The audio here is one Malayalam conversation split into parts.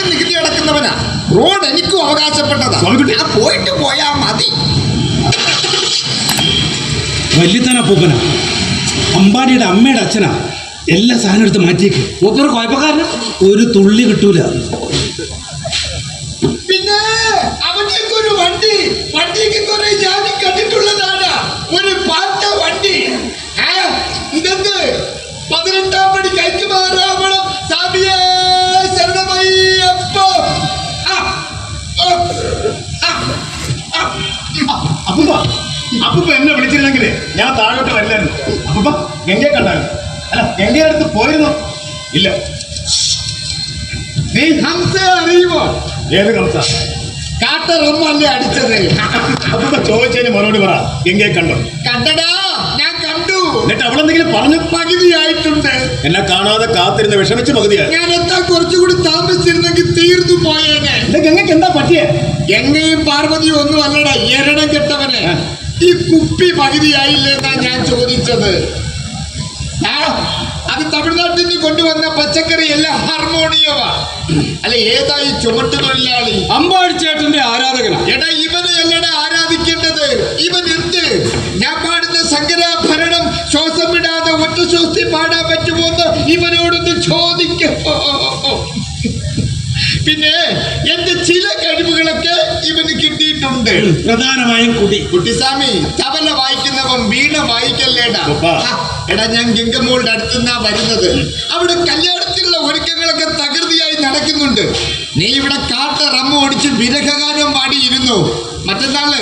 ഞാനും നികുതി അടക്കുന്നവനാ. റോഡ് എനിക്കും അവകാശപ്പെട്ടതാ. ഞാൻ പോയിട്ട് പോയാ മതി. വല്യത്തനാ പൂപ്പനാ. അമ്പാടിയുടെ അമ്മയുടെ അച്ഛനാ. എല്ലാ സാധനം എടുത്ത് മാറ്റിയേക്ക്. മൂപ്പർ കുഴപ്പക്കാരനാ? ഒരു തുള്ളി കിട്ടൂല. താഴോട്ട് വരില്ലായിരുന്നു അപ്പൊ ഗംഗയെ കണ്ടായിരുന്നു അല്ല ഗംഗയുടെ അടുത്ത് പോയിരുന്നു? ഇല്ല. നീ ഹംസ അറിയുമോ? ഏത് കംസ കാട്ടറമ്മല്ലേ അടിച്ചത്. അപ്പൊ ചോദിച്ചതിന് മറുപടി പറ. ഗംഗയെ കണ്ടോ? കണ്ടടാ ഞാൻ കണ്ടു. എന്നിട്ട് അവളെന്തെങ്കിലും പറഞ്ഞു പകുതിയായിട്ടുണ്ട്. എന്നെ കാണാതെ കാത്തിരുന്ന് വിഷമിച്ച് പകുതിയായി. ഞാൻ എത്താൻ കുറച്ചുകൂടി താമസിച്ചിരുന്നെങ്കിൽ തീർന്നു പോയേനെ. ഗംഗയ്ക്ക് എന്താ പറ്റിയേ? ഗംഗയും പാർവതിയും ഒന്നും അല്ലടാ എരണം കെട്ടവനെ. ഈ കുപ്പി പകുതിയായില്ലെന്നാ ഞാൻ ചോദിച്ചത്? ആ അത് തമിഴ്നാട്ടിൽ നിന്ന് കൊണ്ടുവന്ന പച്ചക്കറി എല്ലാം ഹാർമോണിയമാ അല്ല ഏതാ ഈ ചുമട്ടുതൊഴിലാളി അമ്പാടി ചേട്ടന്റെ ആരാധകനാ? എടാ ഇവനെ അല്ലടാ ആരാധിക്കേണ്ടത്? ഇവൻ പിന്നെ എന്റെ ചില കഴിവുകളൊക്കെ ഇവന് കിട്ടിയിട്ടുണ്ട്. പ്രധാനമായും കുട്ടി കുട്ടിസ്വാമി തബല വായിക്കുന്നവൻ വീണ വായിക്കല്ലേടാ? എടാ ഞാൻ ഗംഗമോളുടെ അടുത്തുനിന്നാ വരുന്നത്. അവിടെ കല്യാണത്തിലുള്ള ഒരുക്കങ്ങളൊക്കെ തകൃതിയായി നടക്കുന്നുണ്ട്. നീ ഇവിടെ കാട്ട റമ്മ ഓടിച്ച് വിരഹകാരം പാടിയിരുന്നു. മറ്റന്നാൾ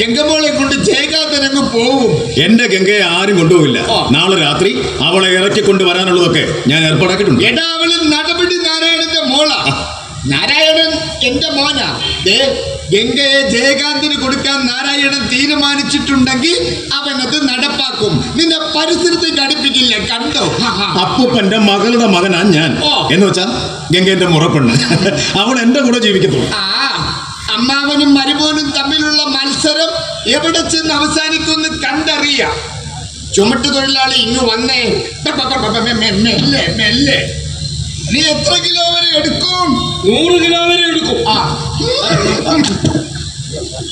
ഗംഗമോളെ കൊണ്ട് ജയകാന്തനങ്ങ് പോവും. എന്റെ ഗംഗയെ ആരും കൊണ്ടുപോകില്ല നാളെ രാത്രി അവളെ ഇറക്കി കൊണ്ടുവരാനുള്ളതൊക്കെ ഞാൻ ഏർപ്പാടാക്കിയിട്ടുണ്ട്. എടാ അവൾ നാരായണൻ എന്റെ മോനാ. ഗംഗയെ ജയകാന്തിന് കൊടുക്കാൻ നാരായണൻ തീരുമാനിച്ചിട്ടുണ്ടെങ്കിൽ അവനത് നടപ്പാക്കും. നിന്നെ പരിസരത്തേക്ക് അടുപ്പിക്കില്ല കണ്ടോ. അപ്പൂപ്പന്റെ മകളുടെ മകനാ ഞാൻ. എന്ന് വെച്ചാ ഗംഗേന്റെ മുറപ്പെണ്ണ്. അവൾ എന്റെ കൂടെ ജീവിക്കത്തുള്ളൂ. ആ അമ്മാവനും മരുമോനും തമ്മിലുള്ള മത്സരം എവിടെ ചെന്ന് അവസാനിക്കുമെന്ന് കണ്ടറിയാം. ചുമട്ട് തൊഴിലാളി ഇങ്ങ് വന്നേ. മെല്ലെ മെല്ലെ. നീ എത്ര കിലോ വരെ എടുക്കും? നൂറ് കിലോ വരെ എടുക്കും. ആ.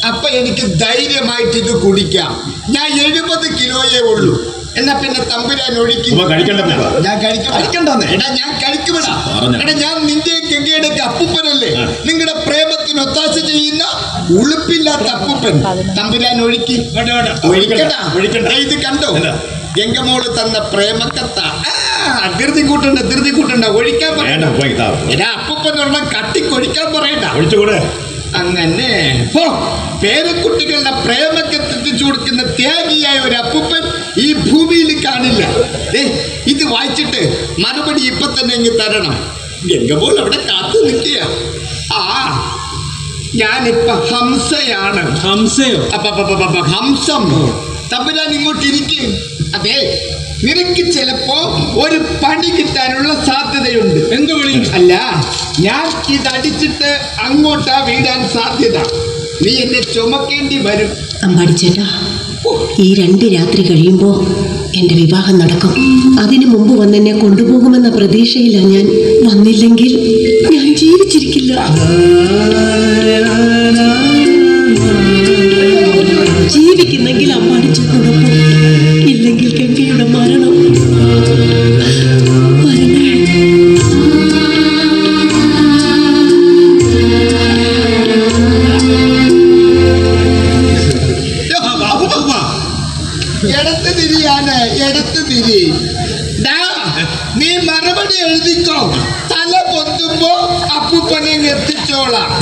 അപ്പൊ എനിക്ക് ധൈര്യമായിട്ട് ഇത് കുടിക്കാം. ഞാൻ എഴുപത് കിലോയേ ഉള്ളൂ. എന്നാ പിന്നെ തമ്പുരാൻ ഒഴിക്കും. ഞാൻ കഴിക്കും. കഴിക്കണ്ടെന്നേ. എടാ ഞാൻ കഴിക്കുമെടാ. എടാ ഞാൻ നിന്റെ ഗംഗയുടെ അപ്പൂപ്പനല്ലേ? നിങ്ങളുടെ പ്രേമത്തിന് ഒത്താശ ചെയ്യുന്ന ഉളുപ്പില്ലാത്ത അപ്പൂപ്പൻ. തമ്പുരാൻ ഒഴുക്കി. ഒഴിക്കണ്ട. ഇത് കണ്ടോ? എന്താ? ഗംഗമോൾ തന്ന പ്രേമക്കത്ത ആ, ധൃതി കൂട്ടണ്ട ധൃതി കൂട്ടണ്ട ഒഴിക്കാൻ പറയണ്ട ഉപ്പ അപ്പൂപ്പനുള്ള കട്ടിക്കൊഴിക്കാൻ പറയണ്ട. ഒഴിച്ചുകൂടെ? അങ്ങനെ. പേരക്കുട്ടികളുടെ പ്രേമത്തെ എത്തിച്ചു കൊടുക്കുന്ന ത്യാഗിയായ ഒരു അപ്പൂപ്പൻ ഈ ഭൂമിയിൽ കാണില്ല. ഇത് വായിച്ചിട്ട് മറുപടി ഇപ്പൊ തന്നെ ഇങ്ങ് തരണം. ഗംഗപോൾ അവിടെ കാത്തു നിൽക്കുക. ആ ഞാനിപ്പൊ ഹംസയാണ്. ഹംസയോ? ഹംസം. തമ്പുരാൻ ഇങ്ങോട്ട് ഇരിക്കും. അതെ നിനക്ക് ചിലപ്പോ ഒരു പണി കിട്ടാനുള്ള സാധ്യതയുണ്ട്. എന്ത് വിളി അല്ല ഞാൻ ഇതടിച്ചിട്ട് അങ്ങോട്ടാ വീടാൻ സാധ്യത. നീ എന്നെ ചുമക്കേണ്ടി വരും. അമ്പാടിച്ചേട്ടാ ഈ രണ്ട് രാത്രി കഴിയുമ്പോ എന്റെ വിവാഹം നടക്കും. അതിനു മുമ്പ് വന്നെന്നെ കൊണ്ടുപോകുമെന്ന പ്രതീക്ഷയിലാണ് ഞാൻ വന്നില്ലെങ്കിൽ ഞാൻ ജീവിച്ചിരിക്കില്ല. இடத்து திரி யானை இடத்து திரி. நீ மறுபடி எழுதிக்கோ. தலை பொத்துப்போ அப்பு பண்ணி நிறுத்திச்சோலாம்